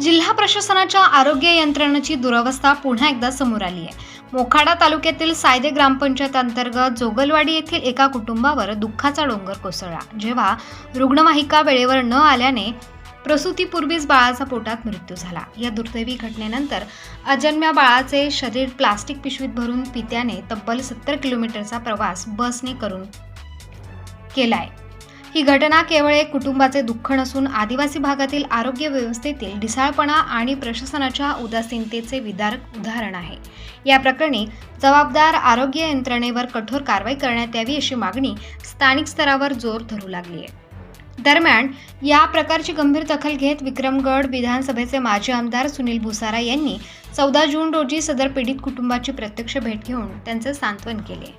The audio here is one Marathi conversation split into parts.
जिल्हा प्रशासनाच्या आरोग्य यंत्रणेची दुरवस्था पुन्हा एकदा समोर आली आहे. मोखाडा तालुक्यातील सायदे ग्रामपंचायत अंतर्गत जोगलवाडी येथील एका कुटुंबावर दुःखाचा डोंगर कोसळला जेव्हा रुग्णवाहिका वेळेवर न आल्याने प्रसूतीपूर्वीच बाळाचा पोटात मृत्यू झाला. या दुर्दैवी घटनेनंतर अजन्म्या बाळाचे शरीर प्लास्टिक पिशवीत भरून पित्याने तब्बल सत्तर किलोमीटरचा प्रवास बसने करून केलाय. ही घटना केवळ एक कुटुंबाचे दुःख नसून आदिवासी भागातील आरोग्य व्यवस्थेतील ढिसाळपणा आणि प्रशासनाच्या उदासीनतेचे विदारक उदाहरण आहे. या प्रकरणी जबाबदार आरोग्य यंत्रणेवर कठोर कारवाई करण्यात यावी अशी मागणी स्थानिक स्तरावर जोर धरू लागली आहे. दरम्यान या प्रकारची गंभीर दखल घेत विक्रमगड विधानसभेचे माजी आमदार सुनील भुसारा यांनी चौदा जून रोजी सदर पीडित कुटुंबाची प्रत्यक्ष भेट घेऊन त्यांचे सांत्वन केले.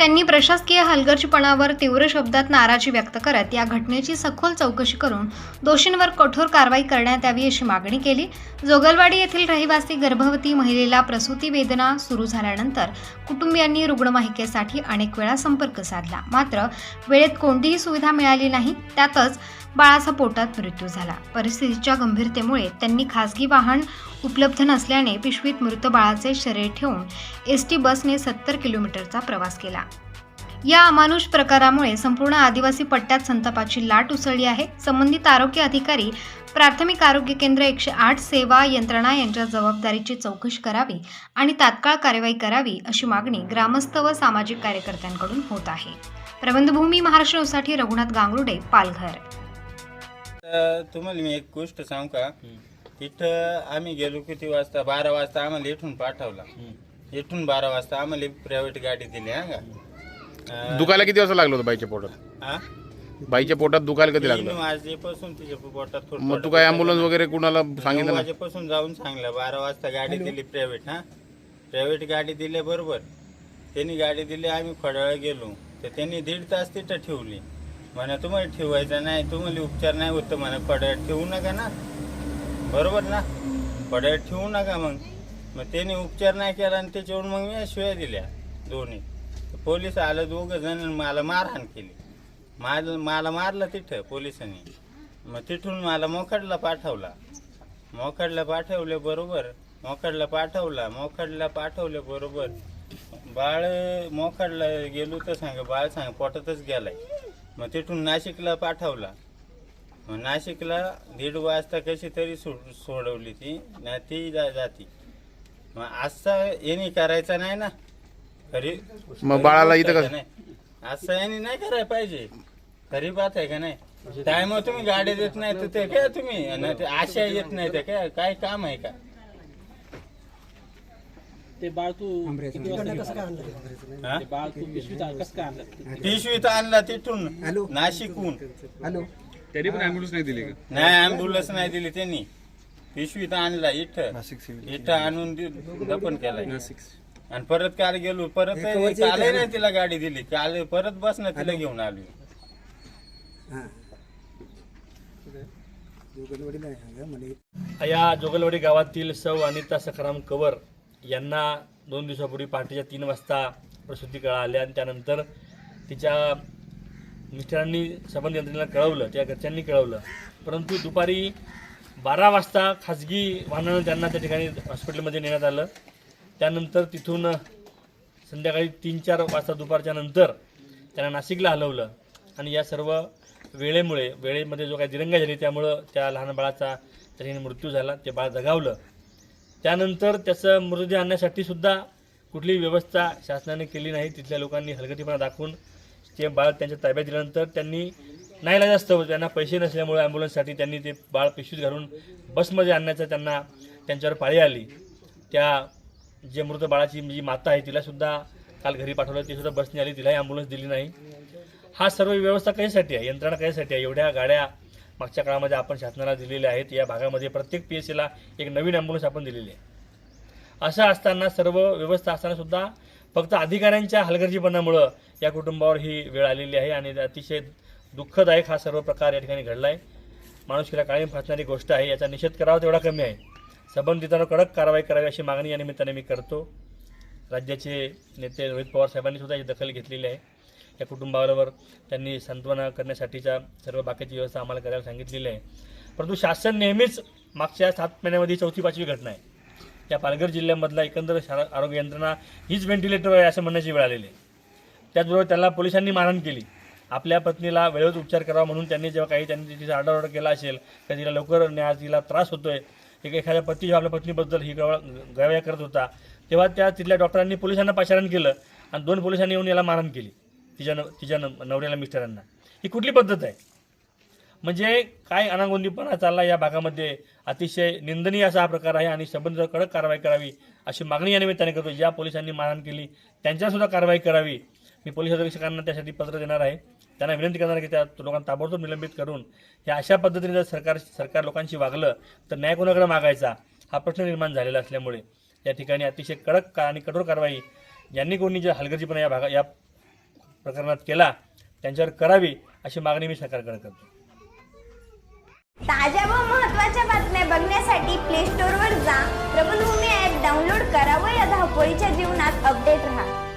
त्यांनी प्रशासकीय हलगर्जीपणावर तीव्र शब्दात नाराजी व्यक्त करत या घटनेची सखोल चौकशी करून दोषींवर कठोर कारवाई करण्यात यावी अशी मागणी केली. जोगलवाडी येथील रहिवासी गर्भवती महिलेला प्रसूती वेदना सुरू झाल्यानंतर कुटुंबियांनी रुग्णवाहिकेसाठी अनेक वेळा संपर्क साधला. मात्र वेळेत कोणतीही सुविधा मिळाली नाही. त्यातच बाळाचा पोटात मृत्यू झाला. परिस्थितीच्या गंभीरतेमुळे त्यांनी खासगी वाहन उपलब्ध नसल्याने पिशवीत मृत बाळाचे शरीर ठेवून एस टी बसने सत्तर किलोमीटरचा प्रवास केला. या अमानुष प्रकारामुळे संपूर्ण आदिवासी पट्ट्यात संतापाची लाट उसळली आहे. संबंधित आरोग्य अधिकारी प्राथमिक आरोग्य केंद्र एकशे आठ सेवा यंत्रणा यांच्या जबाबदारीची चौकशी करावी आणि तात्काळ कार्यवाही करावी अशी मागणी ग्रामस्थ व सामाजिक कार्यकर्त्यांकडून होत आहे. प्रबंधभूमी महाराष्ट्रसाठी रघुनाथ गांगरुडे पालघर. तर तुम्हाला मी एक गोष्ट सांगू का? तिथं आम्ही गेलो किती वाजता? बारा वाजता आम्हाला इथून पाठवला. इथून बारा वाजता आम्हाला प्रायव्हेट गाडी दिली हा का? दुखायला किती वाजता लागलं होतं बाईच्या पोटात? हा? बाईच्या पोटात दुखायला कधी लागलं? वाजेपासून तिच्या पोटात थोडं मग तू काय अँब्युलन्स वगैरे कुणाला सांगितलं नऊ ना? वाजेपासून जाऊन सांगलं बारा वाजता गाडी दिली प्रायव्हेट हा? प्रायव्हेट गाडी दिली बरोबर. त्यांनी गाडी दिली आम्ही फडाळा गेलो. तर त्यांनी दीड तास तिथं ठेवली. म्हणा तुम्हाला ठेवायचं नाही तुम्हाला उपचार नाही होत म्हणा फडाळ्यात ठेवू नका ना. बरोबर ना? पड्यात ठेवू नका मग. मग त्याने उपचार नाही केला आणि त्याच्यावरून मग मी शिव्या दिल्या दोन्ही. पोलीस आलं दोघं जण मला मारहाण केली. मला मला मारलं तिथं पोलिसांनी. मग तिथून मला मोखडला पाठवला. मोखडला पाठवले बरोबर. मोखडला पाठवला मोखडला पाठवले बरोबर. बाळ मोखडला गेलो तर सांग बाळ सांग पोटातच गेलाय. मग तिथून नाशिकला पाठवला. मग नाशिकला दीड वाजता कशी तरी सो सोडवली ती ना ती जा जाती. मग असं यांनी करायचा नाही ना. खरी मग बाळाला इथं कसं- का नाही? असं यांनी नाही करायला पाहिजे. खरी बात आहे का नाही? टाइम तुम्ही गाडी देत नाही तर ते काय तुम्ही? आणि ते आशा येत नाही ते काय काय काम आहे का? ते बाळ तू किती वाजता घेतलं? हा? ते? बाळ तू पिशवीत कसं काय आणलं? पिशवीत आणला तिथून. नाशिकहून. हॅलो. तरी पण नाही दिली नाही अँब्युलन्स नाही दिली त्यांनी. पिशवीत आणला इथं. इथं आणून दि- दफन केलाय. आणि परत काल गेलो. परत काल नाही तिला गाडी दिली. काल परत बस ना तिला घेऊन आलो. हां. जोगलवाडीला आहे का म्हणे या जोगलवाडी गावातील सौ अनिता सखाराम कवर यांना दोन दिवसापूर्वी पहाटेच्या तीन वाजता प्रसूती कळाली आणि त्यानंतर तिच्या मिस्टरांनी संबंध यंत्रणेला कळवलं त्या घरच्यांनी कळवलं. परंतु दुपारी बारा वाजता खाजगी वाहनानं त्यांना त्या ठिकाणी हॉस्पिटलमध्ये नेण्यात आलं. त्यानंतर तिथून संध्याकाळी तीन चार वाजता दुपारच्या नंतर त्यांना नाशिकला हलवलं. आणि या सर्व वेळेमुळे वेळेमध्ये जो काही दिरंगा झाली त्यामुळं त्या लहान बाळाचा त्या ठिकाणी मृत्यू झाला ते बाळ जगावलं त्यानंतर त्याचं मृतदेह आणण्यासाठी सुद्धा कुठलीही व्यवस्था शासनाने केली नाही. तिथल्या लोकांनी हलगटीपणा दाखवून ते बाळ त्यांच्या ताब्यात दिल्यानंतर त्यांनी नाही जास्त त्यांना पैसे नसल्यामुळे ॲम्ब्युलन्ससाठी त्यांनी ते बाळ पिशवीत घालून बसमध्ये आणण्याचं त्यांना त्यांच्यावर पाळी आली. त्या जे मृत बाळाची जी माता आहे तिलासुद्धा काल घरी पाठवलं. तीसुद्धा बसने आली. तिलाही ॲम्ब्युलन्स दिली नाही. हा सर्व व्यवस्था कशासाठी आहे? यंत्रणा कशासाठी आहे? एवढ्या गाड्या मागच्या काळामध्ये आपण शासनाला दिलेले आहेत. या भागामध्ये प्रत्येक पी एस सीला एक नवीन ॲम्ब्युलन्स आपण दिलेली आहे. असं असताना सर्व व्यवस्था असतानासुद्धा फक्त अधिकाऱ्यांच्या हलगर्जीपणामुळं या कुटुंबावर ही वेळ आलेली आहे आणि अतिशय दुःखदायक हा सर्व प्रकार या ठिकाणी घडला आहे माणुसकीला कायम फासणारी गोष्ट आहे. याचा निषेध करावा तेवढा कमी आहे. संबंधितांवर कडक कारवाई करावी अशी मागणी या निमित्ताने मी करतो. राज्याचे नेते रोहित पवार साहेबांनी सुद्धा ही दखल घेतलेली आहे. त्या कुटुंबाबरोबर त्यांनी सांत्वना करण्यासाठीच्या सर्व बाकीची व्यवस्था आम्हाला करायला सांगितलेली आहे. परंतु शासन नेहमीच मागच्या सात महिन्यामध्ये चौथी पाचवी घटना आहे. या पालघर जिल्ह्यामधला एकंदर शारा आरोग्य यंत्रणा हीच व्हेंटिलेटर आहे असं म्हणण्याची वेळ आलेली आहे. त्याचबरोबर त्याला पोलिसांनी मारहाण केली. आपल्या पत्नीला वेळेत उपचार करावा म्हणून त्यांनी जेव्हा काही त्यांनी तिचा आरडाओरडा केला असेल तर तिला लवकर न्याय तिला त्रास होतोय. एक एखाद्या पती जेव्हा आपल्या पत्नीबद्दल ही गवा गव्या करत होता. तेव्हा त्या तिथल्या डॉक्टरांनी पोलिसांना पाचारण केलं आणि दोन पोलिसांनी येऊन याला मारहाण केली. तिच्या न तिच्या न नवऱ्याला मिस्टरांना. ही कुठली पद्धत आहे? म्हणजे काय अनागोंदीपणा चालला या भागामध्ये? अतिशय निंदनीय असा हा प्रकार आहे आणि संबंध कडक कारवाई करावी अशी मागणी या निमित्ताने करतो ज्या पोलिसांनी मारहाण केली त्यांच्यासुद्धा कारवाई करावी. मी पोलीस अधीक्षकांना त्यासाठी पत्र देणार आहे. त्यांना विनंती करणार की त्या लोकांना ताबडतोब निलंबित करून या अशा पद्धतीने जर सरकार सरकार लोकांशी वागलं तर न्याय कोणाकडे मागायचा? हा प्रश्न निर्माण झालेला असल्यामुळे. या ठिकाणी अतिशय कडक आणि कठोर कारवाई यांनी कोणी जे हलगर्जीपणा या भागा या प्रकरणात केला त्यांच्यावर करावी अशी मागणी मी सरकारकडे करतो. ताज्या व महत्त्वाच्या बातम्या बघण्यासाठी प्ले स्टोअरवर जा. प्रबलभूमी ॲप डाउनलोड करा व या धावपळीच्या जीवनात अपडेट राहा.